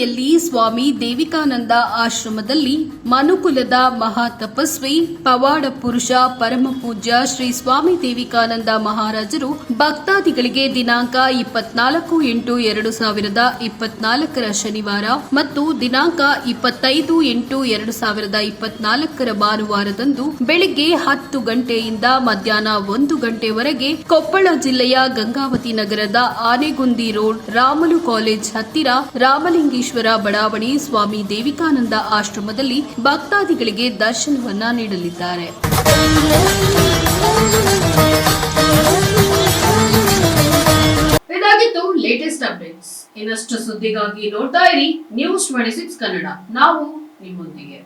ಗಂಗಾವತಿಯಲ್ಲಿ ಸ್ವಾಮಿ ದೇವಿಕಾನಂದ ಆಶ್ರಮದಲ್ಲಿ ಮನುಕುಲದ ಮಹಾ ತಪಸ್ವಿ, ಪವಾಡ ಪುರುಷ, ಪರಮ ಪೂಜ್ಯ ಶ್ರೀ ಸ್ವಾಮಿ ದೇವಿಕಾನಂದ ಮಹಾರಾಜರು ಭಕ್ತಾದಿಗಳಿಗೆ ದಿನಾಂಕ ಇಪ್ಪತ್ನಾಲ್ಕು ಎಂಟು ಎರಡು ಸಾವಿರದ ಇಪ್ಪತ್ನಾಲ್ಕರ ಶನಿವಾರ ಮತ್ತು ದಿನಾಂಕ ಇಪ್ಪತ್ತೈದು ಎಂಟು ಎರಡು ಸಾವಿರದ ಇಪ್ಪತ್ನಾಲ್ಕರ ಭಾನುವಾರದಂದು ಬೆಳಿಗ್ಗೆ ಹತ್ತು ಗಂಟೆಯಿಂದ ಮಧ್ಯಾಹ್ನ ಒಂದು ಗಂಟೆವರೆಗೆ ಕೊಪ್ಪಳ ಜಿಲ್ಲೆಯ ಗಂಗಾವತಿ ನಗರದ ಆನೆಗುಂದಿ ರೋಡ್, ರಾಮಲು ಕಾಲೇಜ್ ಹತ್ತಿರ ರಾಮಲಿಂಗೇಶ್ವರ ಬಡಾವಣೆ ಸ್ವಾಮಿ ದೇವಿಕಾನಂದ ಆಶ್ರಮದಲ್ಲಿ ಭಕ್ತಾದಿಗಳಿಗೆ ದರ್ಶನವನ್ನ ನೀಡಲಿದ್ದಾರೆ. ಇದಾಗಿತ್ತು ಲೇಟೆಸ್ಟ್ ಅಪ್ಡೇಟ್ಸ್ ಇನ್ನಷ್ಟು ಸುದ್ದಿಗಾಗಿ ನೋಡ್ತಾ ಇರಿ ನ್ಯೂಸ್ ಟ್ವೆಂಟಿ ಸಿಕ್ಸ್ ಕನ್ನಡ. ನಾವು ನಿಮ್ಮೊಂದಿಗೆ.